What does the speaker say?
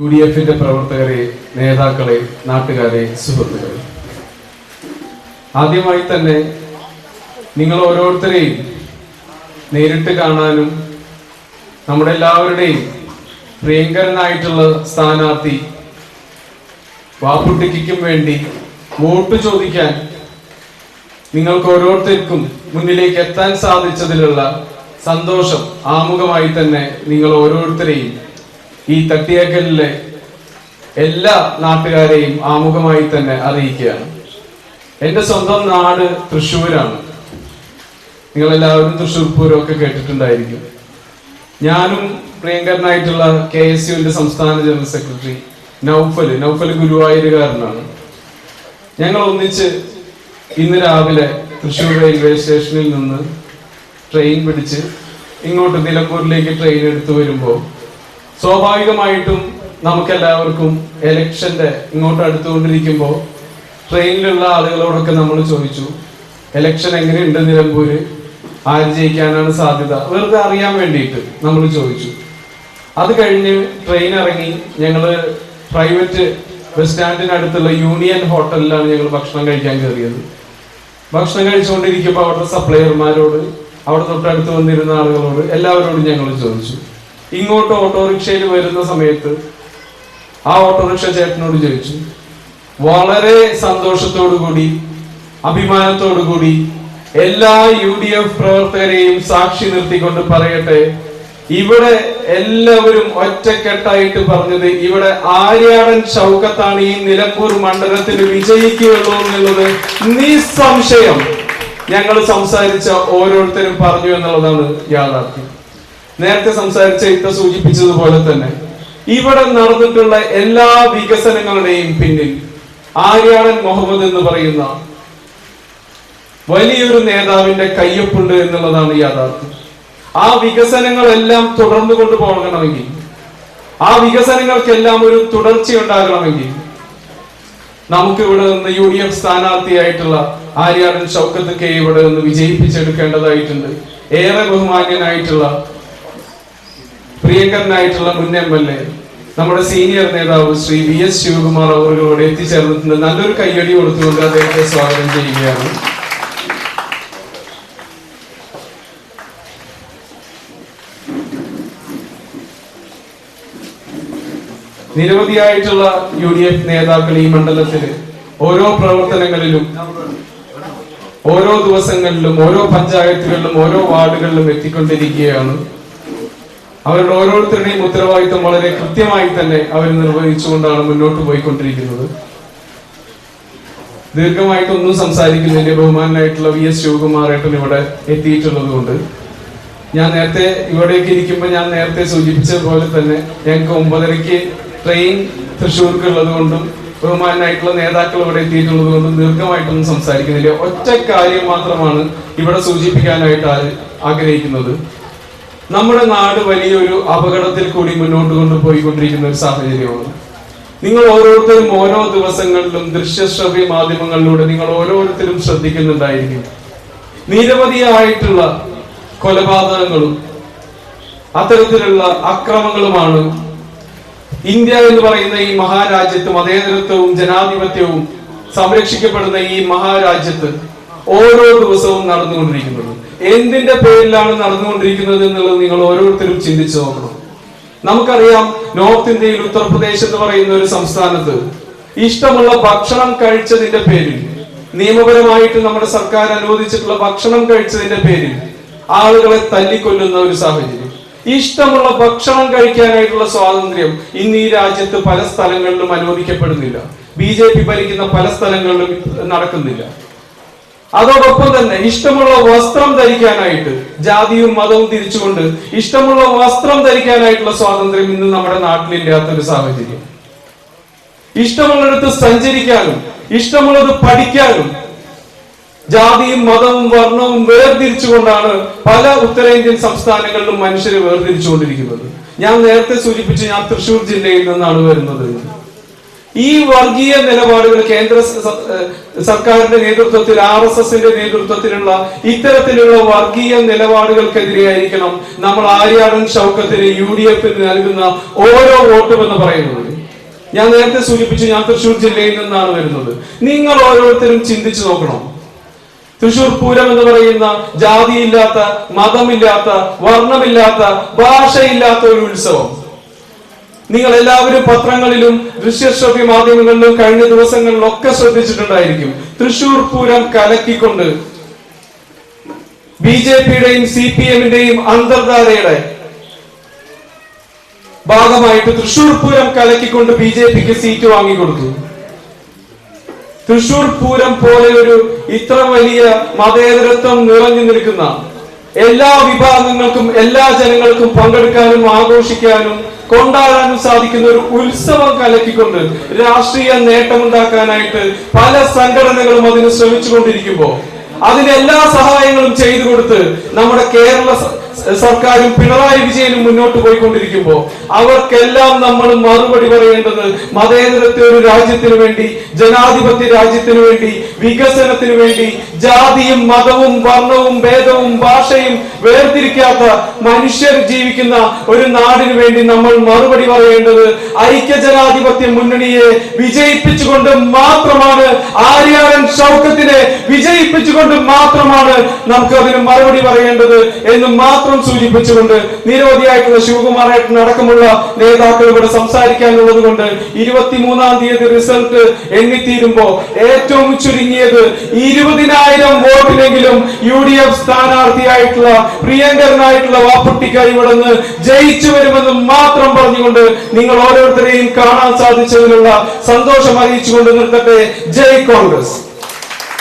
U D എഫിന്റെ പ്രവർത്തകരെ നേതാക്കളെ നാട്ടുകാരെ സുഹൃത്തുക്കളെ. ആദ്യമായി തന്നെ നിങ്ങൾ ഓരോരുത്തരെയും നേരിട്ട് കാണാനും നമ്മുടെ എല്ലാവരുടെയും പ്രിയങ്കരനായിട്ടുള്ള സ്ഥാനാർത്ഥി വാപ്പുട്ടിക്കും വേണ്ടി വോട്ട് ചോദിക്കാൻ നിങ്ങൾക്ക് ഓരോരുത്തർക്കും മുന്നിലേക്ക് എത്താൻ സാധിച്ചതിലുള്ള സന്തോഷം ആമുഖമായി തന്നെ നിങ്ങൾ ഓരോരുത്തരെയും ഈ തട്ടിയേക്കലിലെ എല്ലാ നാട്ടുകാരെയും ആമുഖമായി തന്നെ അറിയിക്കുകയാണ്. എന്റെ സ്വന്തം നാട് തൃശ്ശൂരാണ്. നിങ്ങൾ എല്ലാവരും തൃശ്ശൂർ പൂരമൊക്കെ കേട്ടിട്ടുണ്ടായിരിക്കും. ഞാനും പ്രിയങ്കരനായിട്ടുള്ള കെ എസ് യുവിന്റെ സംസ്ഥാന ജനറൽ സെക്രട്ടറി നൗഫൽ നൗഫൽ ഗുരുവായൂരുകാരനാണ്. ഞങ്ങൾ ഒന്നിച്ച് ഇന്ന് രാവിലെ തൃശ്ശൂർ റെയിൽവേ സ്റ്റേഷനിൽ നിന്ന് ട്രെയിൻ പിടിച്ച് ഇങ്ങോട്ട് നിലമ്പൂരിലേക്ക് ട്രെയിൻ എടുത്തു വരുമ്പോൾ സ്വാഭാവികമായിട്ടും നമുക്കെല്ലാവർക്കും എലക്ഷന്റെ ഇങ്ങോട്ട് അടുത്തുകൊണ്ടിരിക്കുമ്പോൾ ട്രെയിനിലുള്ള ആളുകളോടൊക്കെ നമ്മൾ ചോദിച്ചു എലക്ഷൻ എങ്ങനെയുണ്ട് നിലമ്പൂര്? ആര് ജയിക്കാനാണ് സാധ്യത? വെറുതെ അറിയാൻ വേണ്ടിയിട്ട് നമ്മൾ ചോദിച്ചു. അത് കഴിഞ്ഞ് ട്രെയിൻ ഇറങ്ങി ഞങ്ങൾ പ്രൈവറ്റ് ബസ് സ്റ്റാൻഡിനടുത്തുള്ള യൂണിയൻ ഹോട്ടലിലാണ് ഞങ്ങൾ ഭക്ഷണം കഴിക്കാൻ കയറിയത്. ഭക്ഷണം കഴിച്ചുകൊണ്ടിരിക്കുമ്പോൾ അവിടുത്തെ സപ്ലൈയർമാരോട് അവിടെ തൊട്ടടുത്ത് വന്നിരുന്ന ആളുകളോട് എല്ലാവരോടും ഞങ്ങൾ ചോദിച്ചു. ഇങ്ങോട്ട് ഓട്ടോറിക്ഷയിൽ വരുന്ന സമയത്ത് ആ ഓട്ടോറിക്ഷ ചേട്ടനോട് ചോദിച്ചു വളരെ സന്തോഷത്തോടു കൂടി അഭിമാനത്തോടു കൂടി എല്ലാ യു ഡി എഫ് പ്രവർത്തകരെയും സാക്ഷി നിർത്തിക്കൊണ്ട് പറയട്ടെ ഇവിടെ എല്ലാവരും ഒറ്റക്കെട്ടായിട്ട് പറഞ്ഞത് ഇവിടെ ആര്യാടൻ ഷൗക്കത്താണ് ഈ നിലമ്പൂർ മണ്ഡലത്തിൽ വിജയിക്കുകയുള്ളൂ എന്നുള്ളത് നിസ്സംശയം. ഞങ്ങൾ സംസാരിച്ച ഓരോരുത്തരും പറഞ്ഞു എന്നുള്ളതാണ് യാഥാർത്ഥ്യം. നേരത്തെ സംസാരിച്ച ഇത്ത സൂചിപ്പിച്ചതുപോലെ തന്നെ ഇവിടെ നടന്നിട്ടുള്ള എല്ലാ വികസനങ്ങളുടെയും പിന്നിൽ ആര്യാടൻ മുഹമ്മദ് എന്ന് പറയുന്ന വലിയൊരു നേതാവിന്റെ കയ്യൊപ്പുണ്ട് എന്നുള്ളതാണ് യാഥാർത്ഥ്യം. ആ വികസനങ്ങളെല്ലാം തുടർന്നു കൊണ്ടുപോകണമെങ്കിൽ ആ വികസനങ്ങൾക്കെല്ലാം ഒരു തുടർച്ച ഉണ്ടാകണമെങ്കിൽ നമുക്ക് ഇവിടെ നിന്ന് യു ഡി എഫ് സ്ഥാനാർത്ഥിയായിട്ടുള്ള ആര്യാടൻ ഷൗക്കത്ത് കെ ഇവിടെ നിന്ന് വിജയിപ്പിച്ചെടുക്കേണ്ടതായിട്ടുണ്ട്. ഏറെ ബഹുമാന്യനായിട്ടുള്ള പ്രിയങ്കരനായിട്ടുള്ള മുൻ എം എൽ എ നമ്മുടെ സീനിയർ നേതാവ് ശ്രീ വി എസ് ശിവകുമാർ അവരോട് എത്തിച്ചേർന്നിട്ടുണ്ട്. നല്ലൊരു കയ്യടി കൊടുത്തുകൊണ്ട് അദ്ദേഹത്തെ സ്വാഗതം ചെയ്യുകയാണ്. നിരവധിയായിട്ടുള്ള യു ഡി എഫ് നേതാക്കൾ ഈ മണ്ഡലത്തിൽ ഓരോ പ്രവർത്തനങ്ങളിലും ഓരോ ദിവസങ്ങളിലും ഓരോ പഞ്ചായത്തുകളിലും ഓരോ വാർഡുകളിലും എത്തിക്കൊണ്ടിരിക്കുകയാണ്. അവരുടെ ഓരോരുത്തരുടെയും ഉത്തരവാദിത്വം വളരെ കൃത്യമായി തന്നെ അവർ നിർവഹിച്ചുകൊണ്ടാണ് മുന്നോട്ട് പോയിക്കൊണ്ടിരിക്കുന്നത്. ദീർഘമായിട്ടൊന്നും സംസാരിക്കുന്നില്ല ബഹുമാനായിട്ടുള്ള വി എസ് ശിവകുമാറേട്ടൻ ഇവിടെ എത്തിയിട്ടുള്ളത് കൊണ്ട് ഞാൻ നേരത്തെ ഇവിടേക്ക് ഇരിക്കുമ്പോൾ ഞാൻ നേരത്തെ സൂചിപ്പിച്ചതുപോലെ തന്നെ ഞങ്ങൾക്ക് ഒമ്പതരയ്ക്ക് ട്രെയിൻ തൃശ്ശൂർക്ക് ഉള്ളത് കൊണ്ടും ബഹുമാനായിട്ടുള്ള നേതാക്കൾ ഇവിടെ എത്തിയിട്ടുള്ളത് കൊണ്ടും ദീർഘമായിട്ടൊന്നും സംസാരിക്കുന്നില്ല. ഒറ്റ കാര്യം മാത്രമാണ് ഇവിടെ സൂചിപ്പിക്കാനായിട്ട് ആഗ്രഹിക്കുന്നത്. നമ്മുടെ നാട് വലിയൊരു അപകടത്തിൽ കൂടി മുന്നോട്ട് കൊണ്ടുപോയിക്കൊണ്ടിരിക്കുന്ന ഒരു സാഹചര്യമാണ്. നിങ്ങൾ ഓരോരുത്തരും ഓരോ ദിവസങ്ങളിലും ദൃശ്യ ശ്രവ്യ മാധ്യമങ്ങളിലൂടെ നിങ്ങൾ ഓരോരുത്തരും ശ്രദ്ധിക്കുന്നുണ്ടായിരിക്കും. നിരവധിയായിട്ടുള്ള കൊലപാതകങ്ങളും അത്തരത്തിലുള്ള അക്രമങ്ങളുമാണ് ഇന്ത്യ എന്ന് പറയുന്ന ഈ മഹാരാജ്യത്ത് മതേതരത്വവും ജനാധിപത്യവും സംരക്ഷിക്കപ്പെടുന്ന ഈ മഹാരാജ്യത്ത് ഓരോ ദിവസവും നടന്നുകൊണ്ടിരിക്കുന്നത്. എന്തിന്റെ പേരിലാണ് നടന്നുകൊണ്ടിരിക്കുന്നത് എന്നുള്ളത് നിങ്ങൾ ഓരോരുത്തരും ചിന്തിച്ചു നോക്കണം. നമുക്കറിയാം നോർത്ത് ഇന്ത്യയിൽ ഉത്തർപ്രദേശ് എന്ന് പറയുന്ന ഒരു സംസ്ഥാനത്ത് ഇഷ്ടമുള്ള ഭക്ഷണം കഴിച്ചതിന്റെ പേരിൽ നിയമപരമായിട്ട് നമ്മുടെ സർക്കാർ അനുവദിച്ചിട്ടുള്ള ഭക്ഷണം കഴിച്ചതിന്റെ പേരിൽ ആളുകളെ തല്ലിക്കൊല്ലുന്ന ഒരു സാഹചര്യം. ഇഷ്ടമുള്ള ഭക്ഷണം കഴിക്കാനായിട്ടുള്ള സ്വാതന്ത്ര്യം ഇന്ന് ഈ രാജ്യത്ത് പല സ്ഥലങ്ങളിലും അനുവദിക്കപ്പെടുന്നില്ല. ബി ജെ പി ഭരിക്കുന്ന പല സ്ഥലങ്ങളിലും നടക്കുന്നില്ല. അതോടൊപ്പം തന്നെ ഇഷ്ടമുള്ള വസ്ത്രം ധരിക്കാനായിട്ട് ജാതിയും മതവും തിരിച്ചുകൊണ്ട് ഇഷ്ടമുള്ള വസ്ത്രം ധരിക്കാനായിട്ടുള്ള സ്വാതന്ത്ര്യം ഇന്ന് നമ്മുടെ നാട്ടിലില്ലാത്തൊരു സാഹചര്യം. ഇഷ്ടമുള്ളിടത്ത് സഞ്ചരിക്കാനും ഇഷ്ടമുള്ളത് പഠിക്കാനും ജാതിയും മതവും വർണവും വേർതിരിച്ചുകൊണ്ടാണ് പല ഉത്തരേന്ത്യൻ സംസ്ഥാനങ്ങളിലും മനുഷ്യരെ വേർതിരിച്ചുകൊണ്ടിരിക്കുന്നത്. ഞാൻ നേരത്തെ സൂചിപ്പിച്ചു ഞാൻ തൃശൂർ ജില്ലയിൽ നിന്നാണ് വരുന്നത്. ഈ വർഗീയ നിലപാടുകൾ കേന്ദ്ര സർക്കാരിന്റെ നേതൃത്വത്തിൽ ആർ എസ് എസിന്റെ നേതൃത്വത്തിലുള്ള ഇത്തരത്തിലുള്ള വർഗീയ നിലപാടുകൾക്കെതിരെയായിരിക്കണം നമ്മൾ ആര്യാടൻ ഷൗക്കത്തിന് യു ഡി എഫിന് നൽകുന്ന ഓരോ വോട്ടും എന്ന് പറയുന്നത്. ഞാൻ നേരത്തെ സൂചിപ്പിച്ചു ഞാൻ തൃശൂർ ജില്ലയിൽ നിന്നാണ് വരുന്നത്. നിങ്ങൾ ഓരോരുത്തരും ചിന്തിച്ചു നോക്കണം. തൃശൂർ പൂരം എന്ന് പറയുന്ന ജാതിയില്ലാത്ത മതമില്ലാത്ത വർണമില്ലാത്ത ഭാഷയില്ലാത്ത ഒരു ഉത്സവം. നിങ്ങൾ എല്ലാവരും പത്രങ്ങളിലും ദൃശ്യശ്രവ്യ മാധ്യമങ്ങളിലും കഴിഞ്ഞ ദിവസങ്ങളിലൊക്കെ ശ്രദ്ധിച്ചിട്ടുണ്ടായിരിക്കും. തൃശൂർ പൂരം കലക്കിക്കൊണ്ട് ബി ജെ പിയുടെയും സി പി എമ്മിന്റെയും അന്തർധാരയുടെ ഭാഗമായിട്ട് തൃശൂർ പൂരം കലക്കിക്കൊണ്ട് ബി ജെ പിക്ക് സീറ്റ് വാങ്ങിക്കൊടുത്തു. തൃശൂർ പൂരം പോലെ ഒരു ഇത്ര വലിയ മതേതരത്വം നിറഞ്ഞു നിൽക്കുന്ന എല്ലാ വിഭാഗങ്ങൾക്കും എല്ലാ ജനങ്ങൾക്കും പങ്കെടുക്കാനും ആഘോഷിക്കാനും കൊണ്ടാടാനും സാധിക്കുന്ന ഒരു ഉത്സവം കലക്കിക്കൊണ്ട് രാഷ്ട്രീയ നേട്ടമുണ്ടാക്കാനായിട്ട് പല സംഘടനകളും അതിന് ശ്രമിച്ചുകൊണ്ടിരിക്കുമ്പോ അതിന് എല്ലാ സഹായങ്ങളും ചെയ്തു കൊടുത്ത് നമ്മുടെ കേരള സർക്കാരും പിണറായി വിജയനും മുന്നോട്ട് പോയിക്കൊണ്ടിരിക്കുമ്പോ അവർക്കെല്ലാം നമ്മൾ മറുപടി പറയേണ്ടത് മതേതരത്തെ ഒരു രാജ്യത്തിനു വേണ്ടി ജനാധിപത്യ രാജ്യത്തിനു വേണ്ടി വികസനത്തിനു വേണ്ടി ജാതിയും മതവും വർണവും ഭേദവും ഭാഷയും വേർതിരിക്കാത്ത മനുഷ്യർ ജീവിക്കുന്ന ഒരു നാടിനു വേണ്ടി നമ്മൾ മറുപടി പറയേണ്ടത് ഐക്യജനാധിപത്യ മുന്നണിയെ വിജയിപ്പിച്ചുകൊണ്ട് മാത്രമാണ് ആര്യാടൻ ഷൗക്കത്തിനെ വിജയിപ്പിച്ചുകൊണ്ട് മാത്രമാണ് നമുക്ക് അതിന് മറുപടി പറയേണ്ടത് എന്ന് മാത്രം സൂചിപ്പിച്ചുകൊണ്ട് നിരവധിയായിട്ടുള്ള ശിവകുമാറേട്ടൻ അടക്കമുള്ള നേതാക്കൾ ഇവിടെ സംസാരിക്കാനുള്ളത് കൊണ്ട് ഇരുപത്തിമൂന്നാം തീയതി റിസൾട്ട് എണ്ണിത്തീരുമ്പോ ഏറ്റവും ചുരുങ്ങിയത് ഇരുപതിനായിരം വോട്ടിനെങ്കിലും യു ഡി എഫ് സ്ഥാനാർത്ഥിയായിട്ടുള്ള പ്രിയങ്കരനായിട്ടുള്ള വാപ്പുട്ടിക്ക ഇവിടെ നിന്ന് ജയിച്ചു വരുമെന്ന് മാത്രം പറഞ്ഞുകൊണ്ട് നിങ്ങൾ ഓരോരുത്തരെയും കാണാൻ സാധിച്ചതിനുള്ള സന്തോഷം അറിയിച്ചുകൊണ്ട് നിർത്തട്ടെ. ജയ് കോൺഗ്രസ്.